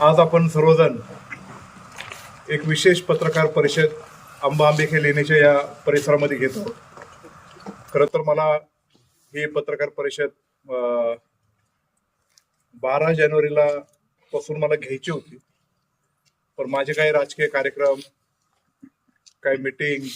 आज आपण सर्वजण एक विशेष पत्रकार परिषद आंबा आंबेखे लेण्याच्या या परिसरामध्ये घेतो. खरं तर मला ही पत्रकार परिषद बारा जानेवारीला पासून मला घ्यायची होती. पण माझे काही राजकीय कार्यक्रम काही मीटिंग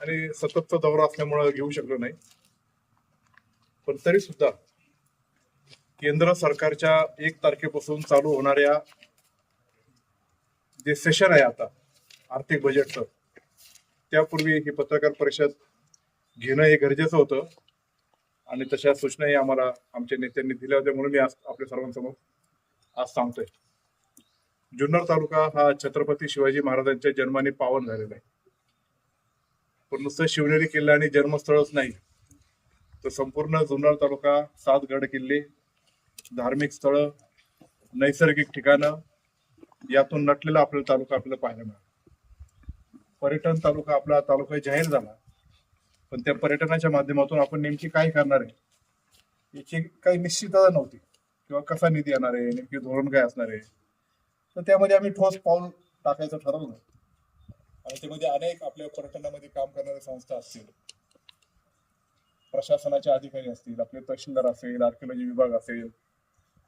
आणि सततचा दौरा असल्यामुळं घेऊ शकलो नाही. पण तरी सुद्धा केंद्र सरकारच्या एक तारखेपासून चालू होणाऱ्या जे सेशन आहे आता आर्थिक बजेटचं त्यापूर्वी ही पत्रकार परिषद घेणं हे गरजेचं होतं. आणि तशा सूचनाही आम्हाला आमच्या नेत्यांनी दिल्या होत्या म्हणून मी आज आपल्या सर्वांसमोर आज सांगतोय. जुन्नर तालुका हा छत्रपती शिवाजी महाराजांच्या जन्माने पावन झालेला आहे. पण नुसतं शिवनेरी किल्ला आणि जन्मस्थळच नाही. तर संपूर्ण जुन्नर तालुका सात गड किल्ले धार्मिक स्थळं नैसर्गिक ठिकाणं यातून नटलेला आपला तालुका आपल्याला पाहायला मिळाला. पर्यटन तालुका आपला तालुका जाहीर झाला. पण त्या पर्यटनाच्या माध्यमातून आपण नेमकी काय करणार आहे याची काही निश्चितता नव्हती. किंवा कसा निधी येणार आहे नेमकी धोरण काय असणार आहे. तर त्यामध्ये आम्ही ठोस पाऊल टाकायचं ठरवलं. आणि त्यामध्ये अनेक आपल्या पर्यटनामध्ये काम करणाऱ्या संस्था असतील. प्रशासनाचे अधिकारी असतील आपले तहसीलदार असेल आर्किओलॉजी विभाग असेल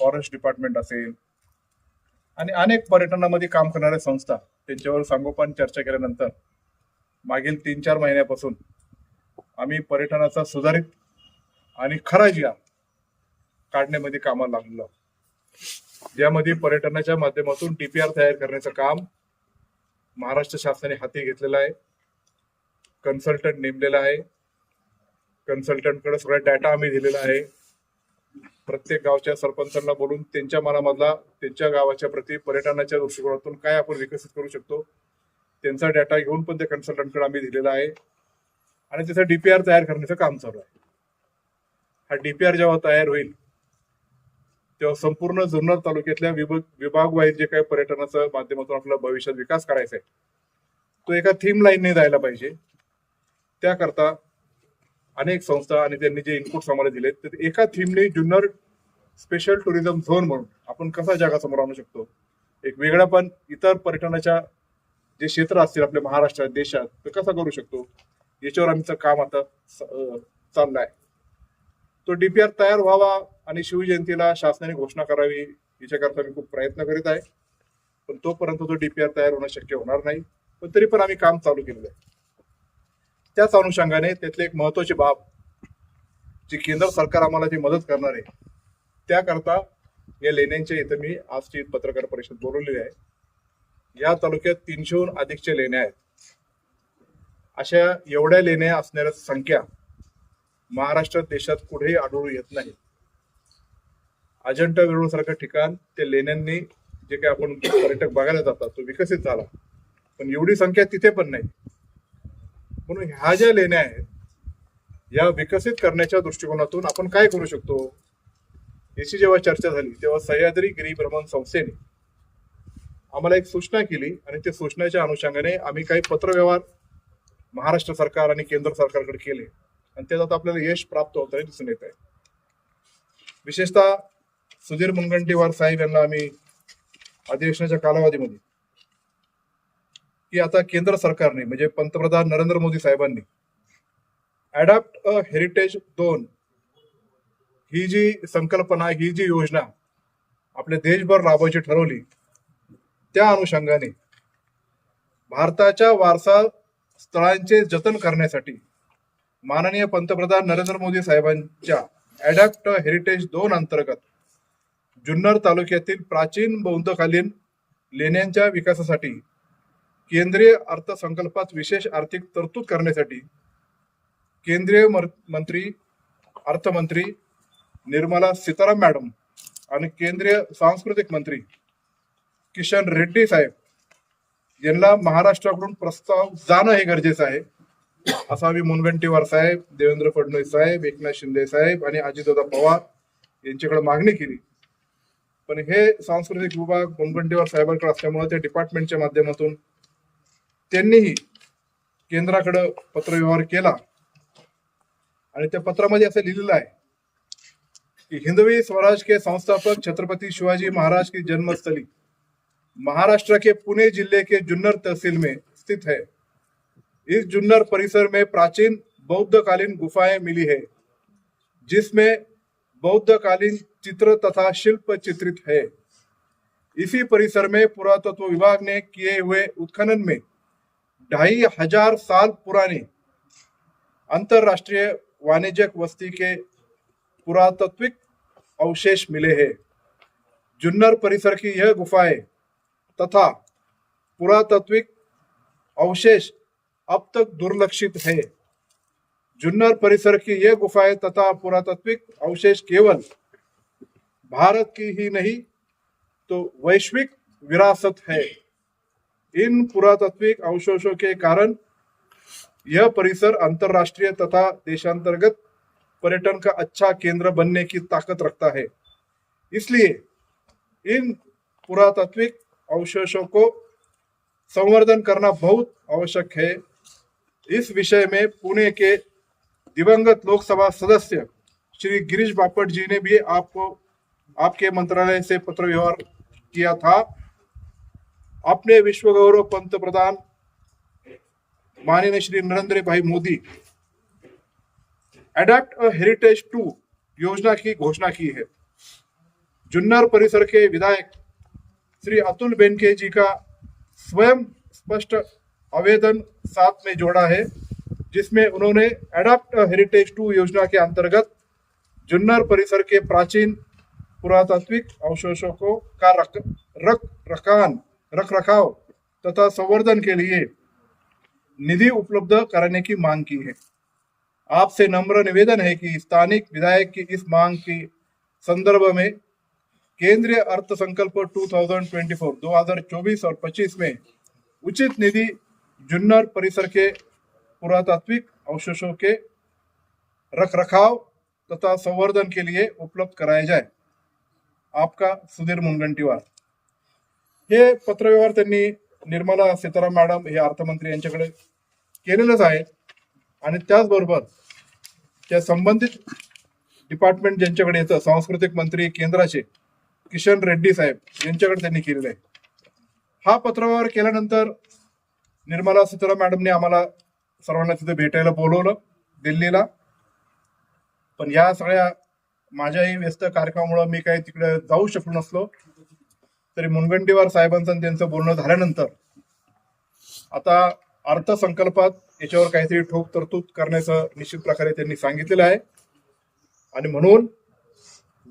फॉरेस्ट डिपार्टमेंट असेल आणि अनेक पर्यटनामध्ये काम करणाऱ्या संस्था त्यांच्यावर सांगोपान चर्चा केल्यानंतर मागील तीन चार महिन्यापासून आम्ही पर्यटनाचा सुधारित आणि खरा जिया काढण्यामध्ये कामाला लागलेलो ज्यामध्ये पर्यटनाच्या माध्यमातून डीपीआर तयार करण्याचं काम महाराष्ट्र शासनाने हाती घेतलेलं आहे. कन्सल्टंट नेमलेला आहे. कन्सल्टंटकडे सगळा डाटा आम्ही दिलेला आहे. प्रत्येक गावच्या सरपंचांना बोलून त्यांच्या मनामधला त्यांच्या गावाच्या प्रति पर्यटनाच्या दृष्टिकोनातून काय आपण विकसित करू शकतो त्यांचा डाटा घेऊन पण त्या कन्सल्टंटकडे आम्ही दिलेला आहे. आणि त्याचा डीपीआर तयार करण्याचं काम चालू आहे. हा डीपीआर जेव्हा तयार होईल तेव्हा संपूर्ण जुन्नर तालुक्यातल्या विभाग विभागवाईज जे काही पर्यटनाचं माध्यमातून आपला भविष्यात विकास करायचा आहे तो एका थीम लाईनने जायला पाहिजे. त्याकरता अनेक संस्था आणि त्यांनी जे इनपुट्स आम्हाला दिले तर एका थीमने जुन्नर स्पेशल टुरिझम झोन म्हणून आपण कसा जगासमोर आणू शकतो? एक वेगळा पण इतर पर्यटनाच्या जे क्षेत्र असतील आपल्या महाराष्ट्रात देशात तर कसा करू शकतो? याच्यावर आमचं काम आता चाललं आहे तो डीपीआर तयार व्हावा आणि शिवजयंतीला शासनाने घोषणा करावी याच्याकरता मी खूप प्रयत्न करीत आहे. पण तोपर्यंत तो डीपीआर तयार होणं शक्य होणार नाही. पण तरी पण आम्ही काम चालू केलेलं आहे. त्याच अनुषंगाने त्यातली एक महत्वाची बाब जी केंद्र सरकार आम्हाला जी मदत करणार आहे त्याकरता या लेण्यांच्या इथं मी आजची पत्रकार परिषद बोलवलेली आहे. या तालुक्यात तीनशेहून अधिकच्या लेण्या आहेत. अशा एवढ्या लेण्या असणाऱ्या संख्या महाराष्ट्र देशात कुठेही आढळून येत नाही. अजंठा वेरूळ सारखं ठिकाण ते लेण्यांनी जे काही आपण पर्यटक बघायला जातात तो विकसित झाला. पण एवढी संख्या तिथे पण नाही. म्हणून ह्या ज्या लेण्या आहेत या विकसित करण्याच्या दृष्टिकोनातून आपण काय करू शकतो? याची जेव्हा चर्चा झाली तेव्हा सह्याद्री गिरी भ्रमण संस्थेने आम्हाला एक सूचना केली आणि त्या सूचनेच्या अनुषंगाने आम्ही काही पत्रव्यवहार महाराष्ट्र सरकार आणि केंद्र सरकारकडे केले. आणि त्याच्यात आपल्याला यश प्राप्त होताना दिसून येत आहे. विशेषतः सुधीर मुनगंटीवार साहेब यांना आम्ही अधिवेशनाच्या कालावधीमध्ये की आता केंद्र सरकारने म्हणजे पंतप्रधान नरेंद्र मोदी साहेबांनी अडॅप्ट अ हेरिटेज दोन ही जी संकल्पना ही जी योजना आपल्या देशभर राबवायची ठरवली त्या अनुषंगाने भारताच्या वारसा स्थळांचे जतन करण्यासाठी माननीय पंतप्रधान नरेंद्र मोदी साहेबांच्या अडॅप्ट हेरिटेज दोन अंतर्गत जुन्नर तालुक्यातील प्राचीन बौद्धकालीन लेण्यांच्या विकासासाठी केंद्रीय अर्थसंकल्पात विशेष आर्थिक तरतूद करण्यासाठी केंद्रीय मंत्री अर्थमंत्री निर्मला सीताराम मॅडम आणि केंद्रीय सांस्कृतिक मंत्री किशन रेड्डी साहेब यांना महाराष्ट्राकडून प्रस्ताव जाणं हे गरजेचं आहे. असावी मुनगंटीवार साहेब देवेंद्र फडणवीस साहेब एकनाथ शिंदे साहेब आणि अजितदादा पवार यांच्याकडे मागणी केली. पण हे सांस्कृतिक विभाग मुनगंटीवार साहेबांकडे असल्यामुळे त्या डिपार्टमेंटच्या माध्यमातून त्यांनीही केंद्राकडे पत्रव्यवहार केला. आणि त्या पत्रामध्ये असं लिहिलेलं आहे की हिंदवी स्वराज के संस्थापक छत्रपती शिवाजी महाराज की जन्मस्थली महाराष्ट्र के पुणे जिले के जुन्नर तहसील में स्थित है. इस जुन्नर परिसर में प्राचीन बौद्धकालीन गुफाएं मिली है जिसमें बौद्धकालीन चित्र तथा शिल्प चित्रित है। इसी परिसर में पुरातत्व विभाग ने किए हुए उत्खनन में ढाई हज़ार साल पुराने अंतरराष्ट्रीय वाणिज्यिक वस्ती के पुरातत्विक अवशेष मिले हैं। जुन्नर परिसर की यह गुफाएँ तथा पुरातात्विक अवशेष अब तक दुर्लक्षित है। जुन्नर परिसर की यह गुफाएँ तथा पुरातत्विक अवशेष केवल भारत की ही नहीं तो वैश्विक विरासत है। इन पुरातात्विक अवशेषों के कारण यह परिसर अंतरराष्ट्रीय तथा देशांतर्गत पर्यटन का अच्छा केंद्र बनने की ताकत रखता है। इसलिए इन पुरातात्विक अवशेषों को संवर्धन करना बहुत आवश्यक है। इस विषय में पुणे के दिवंगत लोकसभा सदस्य श्री गिरीश बापट जी ने भी आपको, आपके मंत्रालय से पत्र व्यवहार किया था। अपने विश्व गौरव पंत प्रधान माननीय Shri Narendra bhai Modi adopt a heritage two योजना की घोषणा की है। जुन्नर परिसर के विधायक श्री अतुल बेनके जी का स्वयं स्पष्ट आवेदन साथ में जोड़ा है, जिसमें उन्होंने अडेप्ट अ हेरिटेज टू योजना के अंतर्गत जुन्नर परिसर के प्राचीन पुरातात्विक अवशेषों को का रख रख, रखान रख रखाव तथा संवर्धन के लिए निधि उपलब्ध कराने की मांग की है। आपसे नम्र निवेदन है कि स्थानिक विधायक की इस मांग के संदर्भ में केंद्रीय अर्थ संकल्प 2024 2024 और 25 में उचित निधि जुन्नर परिसर के पुरातात्विक अवशेषों के रखरखाव तथा संवर्धन के लिए उपलब्ध कराया जाए। आपका सुधीर मुनगंटीवार। हे पत्रव्यवहार त्यांनी निर्मला सीताराम मॅडम हे अर्थमंत्री यांच्याकडे केलेलंच आहे. आणि त्याचबरोबर त्या संबंधित डिपार्टमेंट ज्यांच्याकडे येतं सांस्कृतिक मंत्री केंद्राचे किशन रेड्डी साहेब यांच्याकडे त्यांनी केलेलं आहे. हा पत्रव्यवहार केल्यानंतर निर्मला सीताराम मॅडमने आम्हाला सर्वांना तिथे भेटायला बोलवलं दिल्लीला. पण या सगळ्या माझ्याही व्यस्त कार्यक्रमामुळे मी काही तिकडे जाऊ शकलो नसलो. तरी मुनगंटीवार साहेबांचं त्यांचं बोलणं झाल्यानंतर आता अर्थसंकल्पात याच्यावर काहीतरी ठोक तरतूद करण्याचं निश्चित प्रकारे त्यांनी सांगितलेलं आहे. आणि म्हणून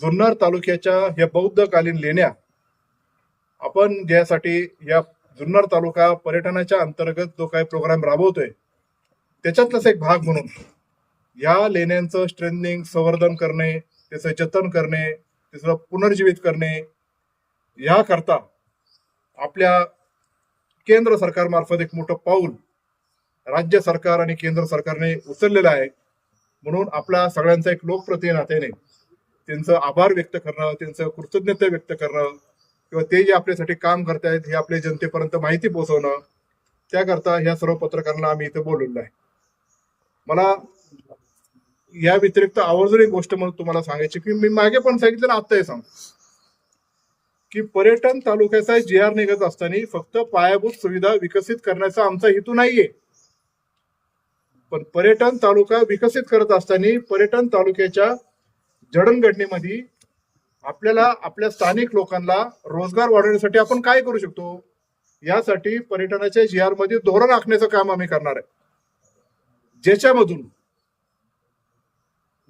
जुन्नर तालुक्याच्या या बौद्धकालीन लेण्या आपण ज्यासाठी या जुन्नर तालुका पर्यटनाच्या अंतर्गत जो काही प्रोग्राम राबवतोय त्याच्यातलाच एक भाग म्हणून या लेण्यांचं स्ट्रेंथनिंग संवर्धन करणे त्याचं जतन करणे त्याचं पुनर्जीवित करणे याकरता आपल्या केंद्र सरकारमार्फत एक मोठं पाऊल राज्य सरकार आणि केंद्र सरकारने उचललेलं आहे. म्हणून आपल्या सगळ्यांचा एक लोकप्रतिनिधी नात्याने त्यांचं आभार व्यक्त करणं त्यांचं कृतज्ञता व्यक्त करणं किंवा ते जे आपल्यासाठी काम करतायत हे आपल्या जनतेपर्यंत माहिती पोहोचवणं त्याकरता ह्या सर्व पत्रकारांना आम्ही इथं बोलवलं आहे. मला या व्यतिरिक्त आवर्जून एक गोष्ट म्हणून तुम्हाला सांगायची की मी मागे पण सांगितलं ना आत्ताही हे सांग की पर्यटन तालुक्याचा जी आर निघत असताना फक्त पायाभूत सुविधा विकसित करण्याचा आमचा हेतू नाहीये. पण पर्यटन तालुका विकसित करत असताना पर्यटन तालुक्याच्या जडणघडणीमध्ये आपल्याला आपल्या स्थानिक लोकांना रोजगार वाढवण्यासाठी आपण काय करू शकतो? यासाठी पर्यटनाच्या जी आरमध्ये धोरण आखण्याचं काम आम्ही करणार आहे. ज्याच्यामधून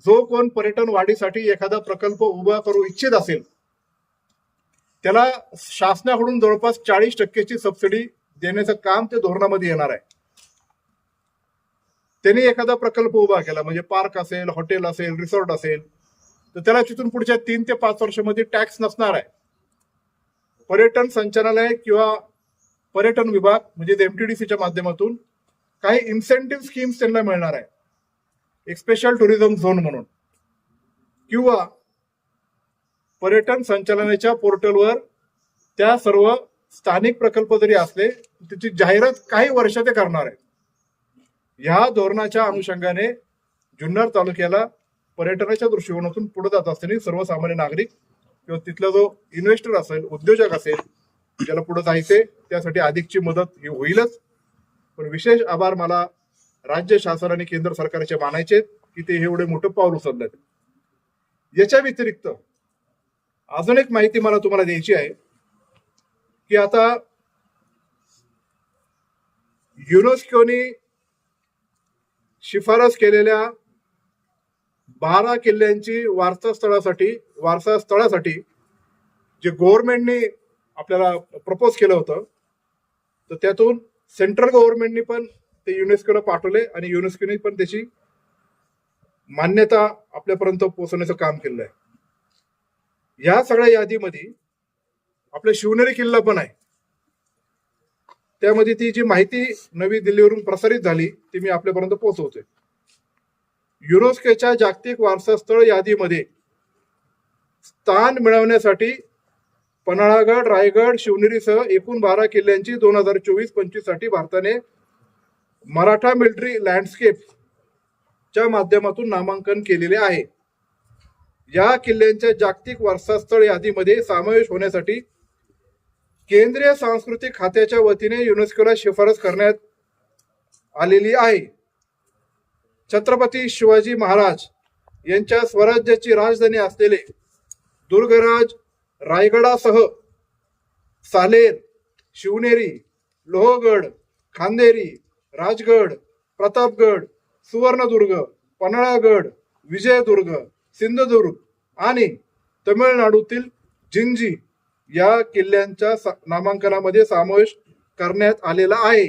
जो कोण पर्यटन वाढीसाठी एखादा प्रकल्प उभा करू इच्छित असेल त्याला शासनाकडून जवळपास चाळीस टक्केची सबसिडी देण्याचं काम ते धोरणामध्ये येणार आहे. त्यांनी एखादा प्रकल्प उभा केला म्हणजे पार्क असेल हॉटेल असेल रिसॉर्ट असेल तर त्याला तिथून पुढच्या तीन ते पाच वर्षामध्ये टॅक्स नसणार आहे. पर्यटन संचालनालय किंवा पर्यटन विभाग म्हणजे एमटीडीसीच्या माध्यमातून काही इन्सेंटिव्ह स्कीम्स त्यांना मिळणार आहे. एक स्पेशल टुरिझम झोन म्हणून. किंवा पर्यटन संचालनाच्या पोर्टलवर त्या सर्व स्थानिक प्रकल्प जरी असले त्याची जाहिरात काही वर्ष ते करणार आहे ह्या धोरणाच्या अनुषंगाने जुन्नर तालुक्याला पर्यटनाच्या दृष्टिकोनातून पुढे जात असताना सर्वसामान्य नागरिक किंवा तिथला जो इन्व्हेस्टर असेल उद्योजक असेल ज्याला पुढे जायचे त्यासाठी अधिकची मदत ही होईलच. पण विशेष आभार मला राज्य शासन आणि केंद्र सरकारचे मानायचे की ते एवढे मोठं पाऊल उचललं याच्या व्यतिरिक्त अजून एक माहिती मला तुम्हाला द्यायची आहे की आता युनेस्कोने शिफारस केलेल्या बारा किल्ल्यांची वारसा स्थळासाठी वारसा स्थळासाठी जे गव्हर्नमेंटने आपल्याला प्रपोज केलं होतं तर त्यातून सेंट्रल गव्हर्नमेंटने पण ते युनेस्कोला पाठवले आणि युनेस्कोने पण त्याची मान्यता आपल्यापर्यंत पोहोचवण्याचं काम केलेलं आहे. या सगळ्या यादीमध्ये आपला शिवनेरी किल्ला पण आहे. त्यामध्ये ती जी माहिती नवी दिल्लीवरून प्रसारित झाली ती मी आपल्यापर्यंत पोहोचवतोय. युरोस्केच्या जागतिक वारसा स्थळ यादीमध्ये स्थान मिळवण्यासाठी पन्हाळागड रायगड शिवनेरीसह एकूण बारा किल्ल्यांची दोन हजार चोवीस पंचवीससाठी भारताने मराठा मिलिटरी लँडस्केप च्या माध्यमातून नामांकन केलेले आहे. या किल्ल्यांच्या जागतिक वारसास्थळ यादीमध्ये समावेश होण्यासाठी केंद्रीय सांस्कृतिक खात्याच्या वतीने युनेस्कोला शिफारस करण्यात आलेली आहे. छत्रपती शिवाजी महाराज यांच्या स्वराज्याची राजधानी असलेले दुर्गराज रायगडासह सालेर शिवनेरी लोहगड खांदेरी राजगड प्रतापगड सुवर्णदुर्ग पन्हाळागड विजयदुर्ग सिंधुदुर्ग आणि तमिळनाडूतील जिंजी या किल्ल्यांच्या सा- नामांकनामध्ये समावेश करण्यात आलेला आहे.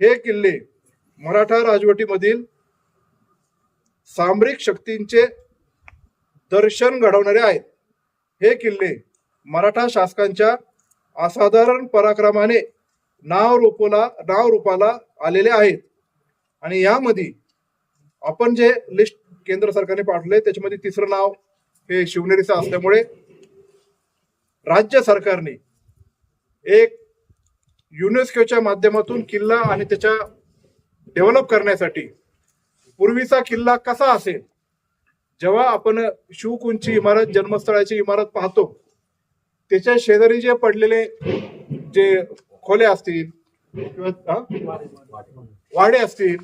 हे किल्ले मराठा राजवटीमधील सामरिक शक्तींचे दर्शन घडवणारे आहेत. हे किल्ले मराठा शासकांच्या असाधारण पराक्रमाने नाव रूपाला नाव रूपाला आलेले आहेत. आणि यामध्ये आपण जे लिस्ट केंद्र सरकारने पाठवले त्याच्यामध्ये तिसरं नाव हे शिवनेरीचं असल्यामुळे राज्य सरकारने एक युनेस्कोच्या माध्यमातून किल्ला आणि त्याच्या डेव्हलप करण्यासाठी पूर्वीचा किल्ला कसा असेल जेव्हा आपण शिवकुंची इमारत जन्मस्थळाची इमारत पाहतो त्याच्या शेजारी जे पडलेले जे खोले असतील किंवा वाडे असतील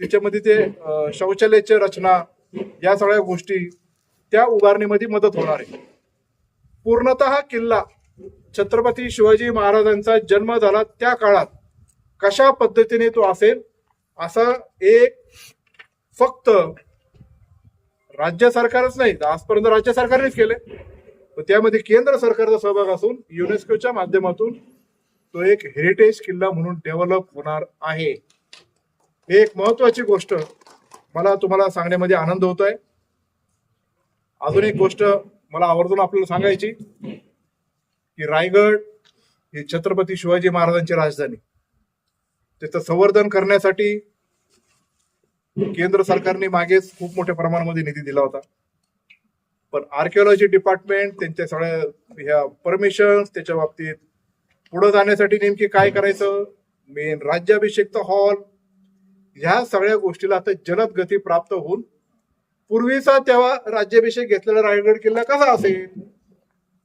त्याच्यामध्ये ते शौचालयाची रचना या सगळ्या गोष्टी त्या उभारणीमध्ये मदत होणार आहे. पूर्णतः किल्ला छत्रपती शिवाजी महाराजांचा जन्म झाला त्या काळात कशा पद्धतीने तो असेल असा एक फक्त राज्य सरकारच नाही आजपर्यंत राज्य सरकारनेच केले त्यामध्ये केंद्र सरकारचा सहभाग असून युनेस्कोच्या माध्यमातून तो एक हेरिटेज किल्ला म्हणून डेव्हलप होणार आहे. एक महत्वाची गोष्ट मला तुम्हाला सांगण्यामध्ये आनंद होतोय. अजून एक गोष्ट मला आवर्जून आपल्याला सांगायची की रायगड ही छत्रपती शिवाजी महाराजांची राजधानी. त्याचं संवर्धन करण्यासाठी केंद्र सरकारने मागेच खूप मोठ्या प्रमाणामध्ये निधी दिला होता. पण आर्किओलॉजी डिपार्टमेंट त्यांच्या सगळ्या ह्या परमिशन त्याच्या बाबतीत पुढे जाण्यासाठी नेमकी काय करायचं? मेन राज्याभिषेकचा हॉल ह्या सगळ्या गोष्टीला आता जलद गती प्राप्त होऊन पूर्वीचा तेव्हा राज्याभिषेक घेतलेला रायगड किल्ला कसा असेल?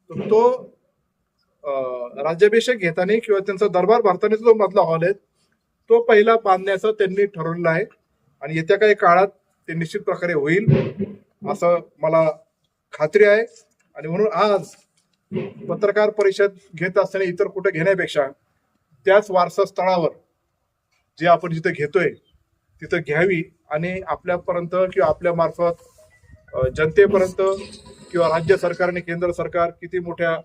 तर तो राज्याभिषेक घेताना किंवा त्यांचा दरबार भरताना जो मधला हॉल आहे तो पहिला बांधण्याचं त्यांनी ठरवलेलं आहे. आणि येत्या काही काळात ते निश्चित प्रकारे होईल असं मला खात्री आहे. आणि म्हणून आज पत्रकार परिषद घेत असताना इतर कुठे घेण्यापेक्षा त्याच वारसा स्थळावर जे आपण जिथे घेतोय तिथं घ्यावी आणि आपल्यापर्यंत किंवा आपल्या मार्फत जनतेपर्यंत किंवा राज्य सरकार आणि केंद्र सरकार किती मोठ्या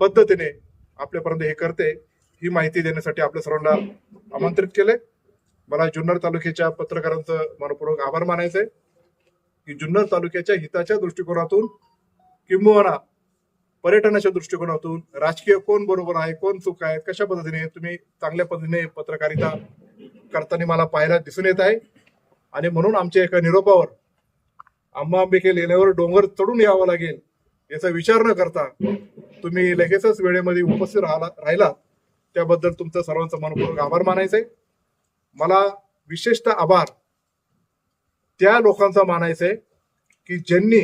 पद्धतीने आपल्यापर्यंत हे करते ही माहिती देण्यासाठी आपल्या सर्वांना आमंत्रित केले मला जुन्नर तालुक्याच्या पत्रकारांचं मनपूर्वक आभार मानायचे की जुन्नर तालुक्याच्या हिताच्या दृष्टिकोनातून किंबहुना पर्यटनाच्या दृष्टिकोनातून राजकीय कोण बरोबर आहे कोण चूक आहे कशा पद्धतीने तुम्ही चांगल्या पद्धतीने पत्रकारिता करताना मला पाहायला दिसून येत आहे. आणि म्हणून आमच्या एका निरोपावर आंबा आंबिके लेण्यावर डोंगर चढून यावं लागेल याचा विचार न करता तुम्ही लगेचच वेळेमध्ये उपस्थित राहिला राहिला. त्याबद्दल तुमचं सर्वांचं मनपूर्वक आभार मानायचंय. मला विशेषतः आभार त्या लोकांचा मानायचा आहे की ज्यांनी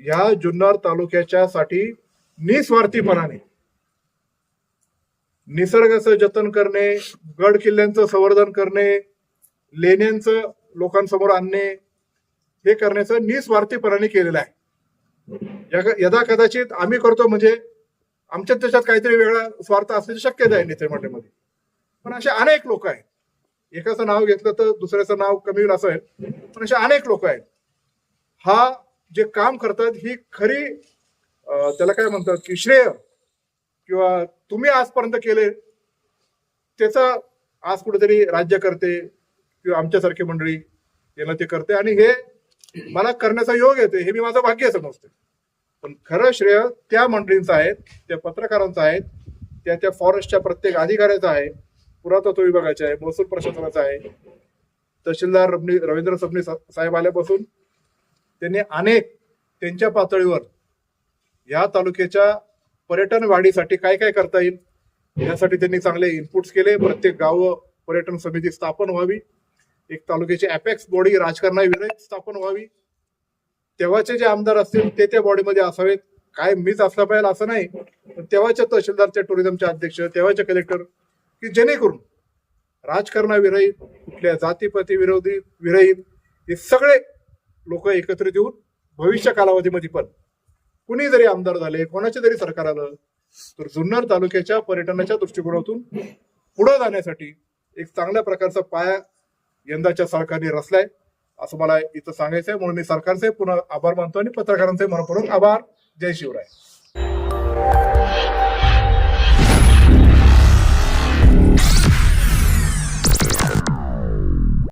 या जुन्नर तालुक्याच्या साठी निस्वार्थीपणाने निसर्गाचं जतन करणे गड किल्ल्यांचं संवर्धन करणे लेण्यांचं लोकांसमोर आणणे हे करण्याचं निस्वार्थीपणाने केलेलं आहे. यदा कदाचित आम्ही करतो म्हणजे आमच्या त्याच्यात काहीतरी वेगळा स्वार्थ असण्याची शक्यता आहे नितेमाटेमध्ये पण असे अनेक लोक आहेत. एकाचं नाव घेतलं तर दुसऱ्याचं नाव कमी होईल असं आहे. पण असे अनेक लोक आहेत. हा जे काम करतात ही खरी त्याला काय म्हणतात की श्रेय किंवा तुम्ही आजपर्यंत केले त्याचं आज कुठेतरी राज्य करते किंवा आमच्यासारखी मंडळी यांना ते करते. आणि हे मला करण्याचा योग येते हे मी माझं भाग्य समजते. पण खरं श्रेय त्या मंडळींचं आहे त्या पत्रकारांचं आहे त्या त्या फॉरेस्टच्या प्रत्येक अधिकाऱ्याचं आहे पुरातत्व विभागाचे आहे महसूल प्रशासनाचं आहे. तहसीलदार रबनी रवींद्र सबनी सा- साहेब आल्यापासून त्यांनी अनेक त्यांच्या पातळीवर या तालुक्याच्या पर्यटन वाढीसाठी काय काय करता येईल? यासाठी त्यांनी चांगले इनपुट्स केले. प्रत्येक गाव पर्यटन समिती स्थापन व्हावी. एक तालुक्याची अपेक्स बॉडी राजकारणाविरहित स्थापन व्हावी. तेव्हाचे जे आमदार असतील ते त्या बॉडीमध्ये असावेत. काय मीच असला पाहिजे असं नाही. पण तेव्हाच्या तहसीलदारच्या टुरिझमचे अध्यक्ष तेव्हाचे कलेक्टर की जेणेकरून राजकारणाविरहित कुठल्या जातीपाती विरोधी विरहित हे सगळे लोक एकत्रित येऊन भविष्य कालावधीमध्ये पण कुणी जरी आमदार झाले कोणाचे जरी सरकार आलं तर जुन्नर तालुक्याच्या पर्यटनाच्या दृष्टिकोनातून पुढे जाण्यासाठी एक चांगल्या प्रकारचा पाया यंदाच्या सरकारने रचलाय असं मला इथं सांगायचं आहे म्हणून मी सरकारचे पुन्हा आभार मानतो आणि पत्रकारांचे मनपूर्वक आभार. जय शिवराय.